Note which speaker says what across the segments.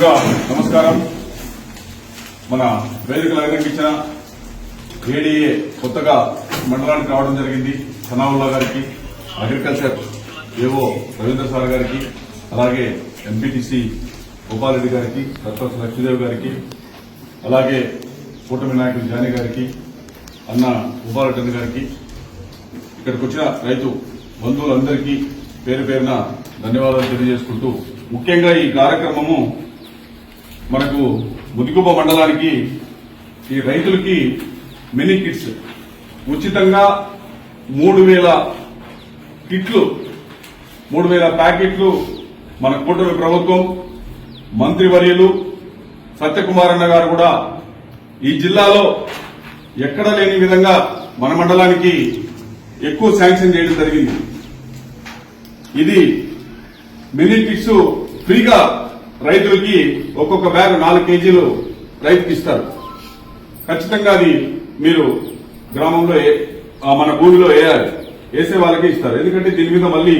Speaker 1: ముందుగా నమస్కారం. మన వేదికలు అభినందించిన ఏడీఏ కొత్తగా మండలానికి రావడం జరిగింది. సనావుల్లా గారికి అగ్రికల్చర్ ఏవో రవీంద్ర సార్ గారికి అలాగే ఎంపీటీసీ గోపాలరెడ్డి గారికి సర్పంచ్ లక్ష్మీదేవి గారికి అలాగే కూటమి నాయకులు జాని గారికి అన్న గోపాలరెడ్డి గారికి ఇక్కడికి వచ్చిన రైతు బంధువులందరికీ పేరు పేరున ధన్యవాదాలు తెలియజేసుకుంటూ ముఖ్యంగా ఈ కార్యక్రమము మనకు ముదిగుబ మండలానికి ఈ రైతులకి మినీ కిట్స్. ఉచితంగా మూడు వేల కిట్లు మూడు వేల ప్యాకెట్లు మన కూటమి ప్రభుత్వం మంత్రివర్యులు సత్యకుమార్ అన్న గారు కూడా ఈ జిల్లాలో ఎక్కడ లేని విధంగా మన మండలానికి ఎక్కువ శాంక్షన్ చేయడం జరిగింది. ఇది మినీ కిట్స్ ఫ్రీగా రైతులకి ఒక్కొక్క బ్యాగ్ నాలుగు కేజీలు రైతుకి ఇస్తారు. ఖచ్చితంగా అది మీరు గ్రామంలో మన భూమిలో వేయాలి. వేసే వాళ్ళకే ఇస్తారు. ఎందుకంటే దీని మీద మళ్ళీ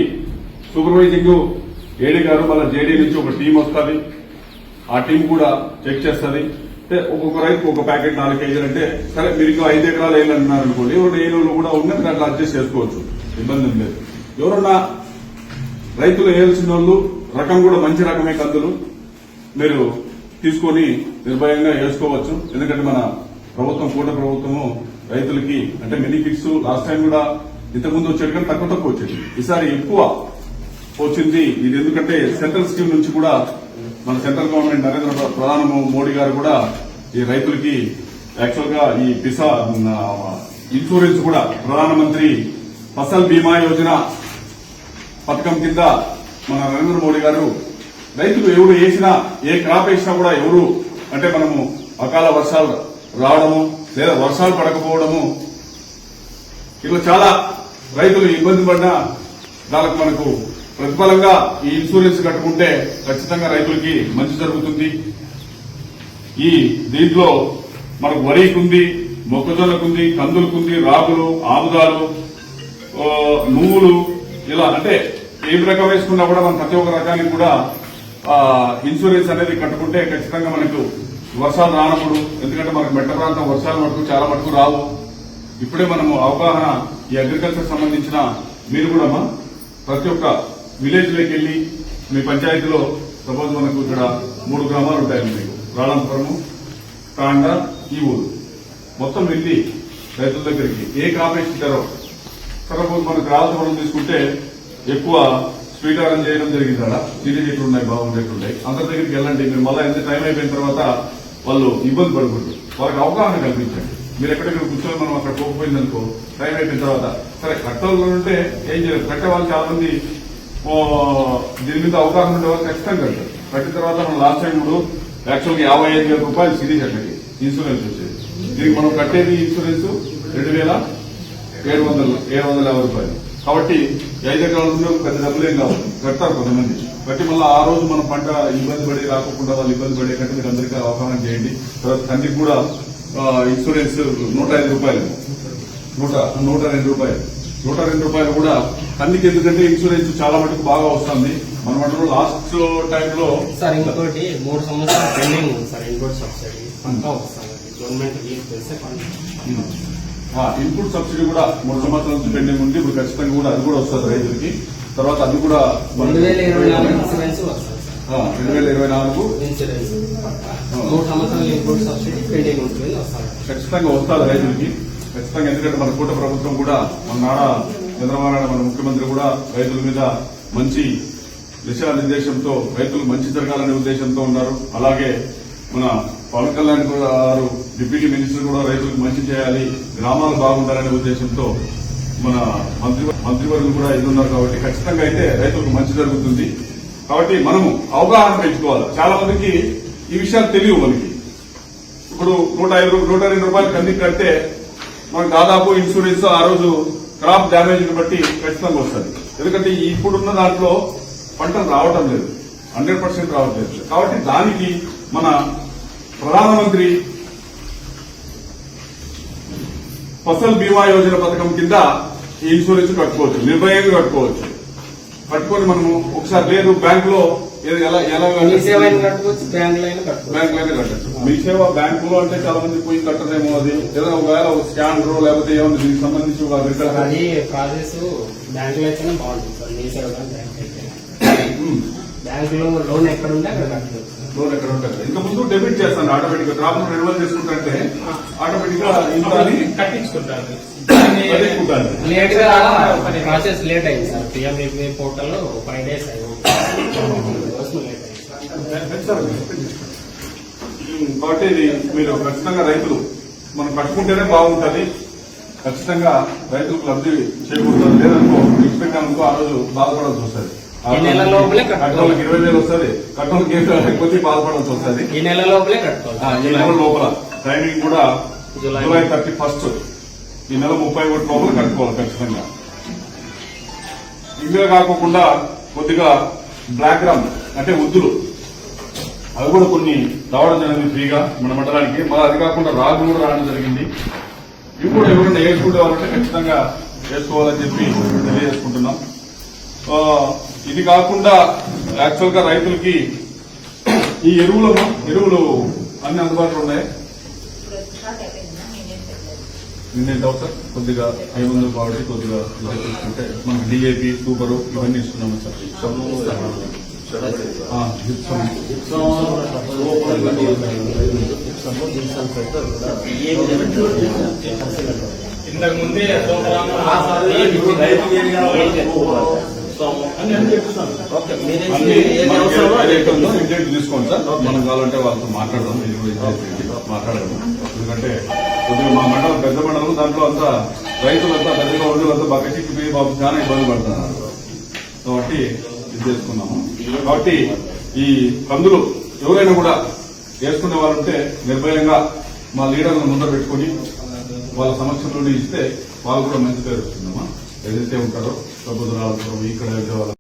Speaker 1: సూపర్వైజింగ్ ఏడీ గారు మళ్ళీ జేడీ నుంచి ఒక టీం వస్తుంది. ఆ టీం కూడా చెక్ చేస్తుంది. అంటే ఒక్కొక్క రైతుకు ఒక ప్యాకెట్ నాలుగు కేజీలు అంటే సరే మీరు ఇంకా ఐదు ఎకరాలు వేయాలన్నారు అనుకోండి ఎవరు ఏ రోజులు కూడా ఉన్నది దాంట్లో అడ్జస్ట్ చేసుకోవచ్చు. ఇబ్బంది లేదు. ఎవరన్నా రైతులు వేయాల్సిన వాళ్ళు రకం కూడా మంచి రకమే కందులు. మీరు తీసుకొని నిర్భయంగా వేసుకోవచ్చు. ఎందుకంటే మన ప్రభుత్వం కూట ప్రభుత్వము రైతులకి అంటే మినీ కిట్స్ లాస్ట్ టైం కూడా ఇంతకుముందు వచ్చేది కానీ తక్కువ తక్కువ వచ్చేది ఈసారి ఎక్కువ వచ్చింది. ఇది ఎందుకంటే సెంట్రల్ స్కీమ్ నుంచి కూడా మన సెంట్రల్ గవర్నమెంట్ నరేంద్ర ప్రధాన ప్రధాని మోడీ గారు కూడా ఈ రైతులకి యాక్చువల్గా ఈ పిసా ఇన్సూరెన్స్ కూడా ప్రధానమంత్రి ఫసల్ బీమా యోజన పథకం కింద మన నరేంద్ర మోడీ గారు రైతులు ఎవరు వేసినా ఏ క్రాప్ వేసినా కూడా ఎవరు అంటే మనము అకాల వర్షాలు రావడము లేదా వర్షాలు పడకపోవడము. ఇట్లా చాలా రైతులు ఇబ్బంది పడినా దానికి మనకు ప్రతిఫలంగా ఈ ఇన్సూరెన్స్ కట్టుకుంటే ఖచ్చితంగా రైతులకి మంచి జరుగుతుంది. ఈ దీంట్లో మనకు వరికుంది మొక్కజొన్నకుంది కందులకుంది రాగులు ఆముదాలు నువ్వులు ఇలా అంటే ఏ రకం వేసుకున్నా కూడా మనం ప్రతి ఒక్క రకానికి కూడా ఇన్సూరెన్స్ అనేది కట్టుకుంటే ఖచ్చితంగా మనకు వర్షాలు రానప్పుడు ఎందుకంటే మనకు మెట్ట ప్రాంతం వర్షాలు మటుకు చాలా మటుకు రావు. ఇప్పుడే మనము అవగాహన ఈ అగ్రికల్చర్ సంబంధించిన మీరు కూడా ప్రతి ఒక్క విలేజ్లోకి వెళ్ళి మీ పంచాయతీలో సపోజ్ మనకు ఇక్కడ మూడు గ్రామాలు ఉంటాయి మీకు రాళంపురము కాండ ఈ ఊరు. మొత్తం వెళ్ళి రైతుల దగ్గరికి ఏ కాపేసి ఇచ్చారో సపోజ్ మనకు రాళ్ళపురం తీసుకుంటే ఎక్కువ స్వీట్ చేయడం జరిగింది అలా. చిన్న చెట్లు ఉన్నాయి ఉన్నాయి అందరి దగ్గరికి వెళ్ళండి. మీరు మళ్ళీ ఎంత టైం అయిపోయిన తర్వాత వాళ్ళు ఇబ్బంది పడుకుంటారు. వాళ్ళకి అవగాహన కల్పించండి. మీరు ఎక్కడెక్కడ కూర్చొని మనం అక్కడ పోకపోయిందనుకో టైం అయిపోయిన తర్వాత సరే కట్టలు ఉంటే ఏం చేయలేదు కట్టే వాళ్ళు చాలా మంది దీని మీద అవగాహన ఉండే వాళ్ళు ఖచ్చితంగా కట్టారు కట్టిన తర్వాత మనం లాస్ట్ టైం ఇప్పుడు యాక్చువల్గా యాభై ఐదు వేల రూపాయలు సిరీస్ అట్లకి ఇన్సూరెన్స్ వచ్చేది. దీనికి మనం కట్టేది ఇన్సూరెన్స్ రెండు వేల ఏడు వందలు ఏడు వందల యాభై రూపాయలు. కాబట్టి ఐదు ఎకరాల పెద్ద డబ్బులేం కావు. కడతారు కొంతమంది. బట్టి మళ్ళీ ఆ రోజు మన పంట ఇబ్బంది పడి రాకుండా వాళ్ళు ఇబ్బంది పడే కంటే మీరు అందరికీ అవగాహన చేయండి. తర్వాత కందికి కూడా ఇన్సూరెన్స్ నూట ఐదు రూపాయలు. నూట నూట రెండు రూపాయలు. నూట రెండు రూపాయలు కూడా కందికి ఎందుకంటే ఇన్సూరెన్స్ చాలా మటుకు బాగా వస్తుంది. మన మండలం లాస్ట్ టైంలో
Speaker 2: సార్ ఇంకోటి మూడు సంవత్సరాలు పెండింగ్ ఉంది సార్ ఇన్పుట్ సబ్సిడీ. పక్కా వస్తుంది. గవర్నమెంట్ చేస్తే
Speaker 1: ఇన్పుట్ సబ్సిడీ కూడా మూడు సంవత్సరాల నుంచి పెండింగ్ ఉంది. ఇప్పుడు ఖచ్చితంగా కూడా అది కూడా వస్తుంది రైతులకి. తర్వాత అది కూడా
Speaker 2: రెండు వేల ఇరవై నాలుగు మూడు సంవత్సరాలు ఇన్పుట్ సబ్సిడీ పెండింగ్ ఉంటుంది వస్తుంది
Speaker 1: ఖచ్చితంగా వస్తారు రైతులకి. ఖచ్చితంగా ఎందుకంటే మన కూట ప్రభుత్వం కూడా మన నాడ చంద్రబాబు నాయుడు మన ముఖ్యమంత్రి కూడా రైతుల మీద మంచి దిశానిర్దేశంతో రైతులు మంచి జరగాలనే ఉద్దేశంతో ఉన్నారు. అలాగే మన పవన్ కళ్యాణ్ గారు డిప్యూటీ మినిస్టర్ కూడా రైతులకు మంచి చేయాలి గ్రామాలు బాగుండాలనే ఉద్దేశంతో మన మంత్రి మంత్రివర్గం కూడా ఎదురున్నారు కాబట్టి ఖచ్చితంగా అయితే రైతులకు మంచి జరుగుతుంది. కాబట్టి మనము అవగాహన పెంచుకోవాలి. చాలా మందికి ఈ విషయాలు తెలియవు మనకి. ఇప్పుడు నూట ఐదు నూట రెండు రూపాయలు కంది కడితే మనకు దాదాపు ఇన్సూరెన్స్ ఆ రోజు క్రాప్ డ్యామేజ్ బట్టి ఖచ్చితంగా వస్తుంది. ఎందుకంటే ఇప్పుడున్న దాంట్లో పంటలు రావటం లేదు. హండ్రెడ్ పర్సెంట్ రావట్లేదు. కాబట్టి దానికి మన ప్రధానమంత్రి ఫసల్ బీమా యోజన పథకం కింద ఈ ఇన్సూరెన్స్ కట్టుకోవచ్చు నిర్భయంగా కట్టుకోవచ్చు. కట్టుకొని మనము ఒకసారి లేదు బ్యాంక్లో
Speaker 2: మీ సేవ
Speaker 1: బ్యాంక్ బ్యాంకులో అంటే చాలా మంది పోయి కట్టరేమో అది. ఏదైనా ఒకవేళ ఒక స్కాన్ లేకపోతే ఏమన్నా దీనికి సంబంధించి ఒక
Speaker 2: ప్రాసెస్ బ్యాంకులో అయితేనే బాగుంటుంది సార్. మీ సేవ కానీ బ్యాంక్ అయితే బ్యాంకులో లోన్ ఎక్కడ ఉంటే అక్కడ కట్టుకోవచ్చు
Speaker 1: లోన్ ఎక్కడ ఉంటుంది ఇంత ముందు డెబిట్ చేస్తాను ఆటోమేటిక్గా డ్రాప్ రెన్యువల్ చేసుకుంటే ఆటోమేటిక్గా ఇంత అని
Speaker 2: కట్టించుకుంటారు. లేట్గా ప్రాసెస్ లేట్ అయింది sir. PMAP portal five days అయింది.
Speaker 1: కాబట్టి ఇది మీరు ఖచ్చితంగా రైతులు మనం కట్టుకుంటేనే బాగుంటది. ఖచ్చితంగా రైతులకు లబ్ధి చేకూరుతుంది లేదనుకో ఎక్స్పెక్ట్ అనుకో ఆ రోజు బాధపడాల్సి వస్తుంది.
Speaker 2: ఈ నెల లోపలే కట్టుకోవాలి.
Speaker 1: కట్టోళ్ళకి ఇరవై వేలు వస్తుంది. కట్టోళ్ళకి కొద్ది బాధపడాల్సి వస్తుంది.
Speaker 2: ఈ నెల లోపలే కట్టుకోవాలి.
Speaker 1: ఈ నెల లోపల. టైమింగ్ కూడా
Speaker 2: జూలై.
Speaker 1: July thirty first. ఈ నెల ముప్పై ఒకటి లోపల కట్టుకోవాలి ఖచ్చితంగా. ఇవే కాకుండా కొద్దిగా బ్లాక్ గ్రామ్ అంటే ఉద్దులు. అవి కూడా కొన్ని రావడం జరిగింది ఫ్రీగా మన మండలానికి. మళ్ళీ అది కాకుండా రాజు కూడా రావడం జరిగింది. ఇవి కూడా ఎవరైనా వేసుకుంటే వాళ్ళంటే ఖచ్చితంగా వేసుకోవాలని చెప్పి తెలియజేసుకుంటున్నాం. ఇది కాకుండా యాక్చువల్గా రైతులకి ఈ ఎరువులు ఎరువులు అన్ని అందుబాటులో ఉన్నాయి. నిన్నేంటి అవుతారు కొద్దిగా ఐదు వందలు కాబట్టి కొద్దిగా ఇలా చూసుకుంటే మనకి డిఏపి సూపర్ ఇవన్నీ ఇస్తున్నాము సార్.
Speaker 2: ఇంతకు ముందే
Speaker 1: తీసుకోండి సార్. మనం కావాలంటే వాళ్ళతో మాట్లాడదాం. మాట్లాడదాం. ఎందుకంటే కొద్దిగా మా మండలం పెద్ద మండలం దాంట్లో అంతా రైతులంతా పెద్దగా ఉండే బాగా చిక్కిపోయి బాబు చాలా ఇబ్బంది పడుతున్నారు. కాబట్టి ఇది చేసుకున్నాము. కాబట్టి ఈ కందులు ఎవరైనా కూడా వేసుకునే వాళ్ళు ఉంటే నిర్భయంగా మా లీడర్లను ముందర పెట్టుకొని వాళ్ళ సమక్షంలో ఇస్తే వాళ్ళు కూడా మంచి పేరు వస్తుందమ్మా. ఏదైతే ఉంటారో సభ్యులు ఇక్కడ వాళ్ళ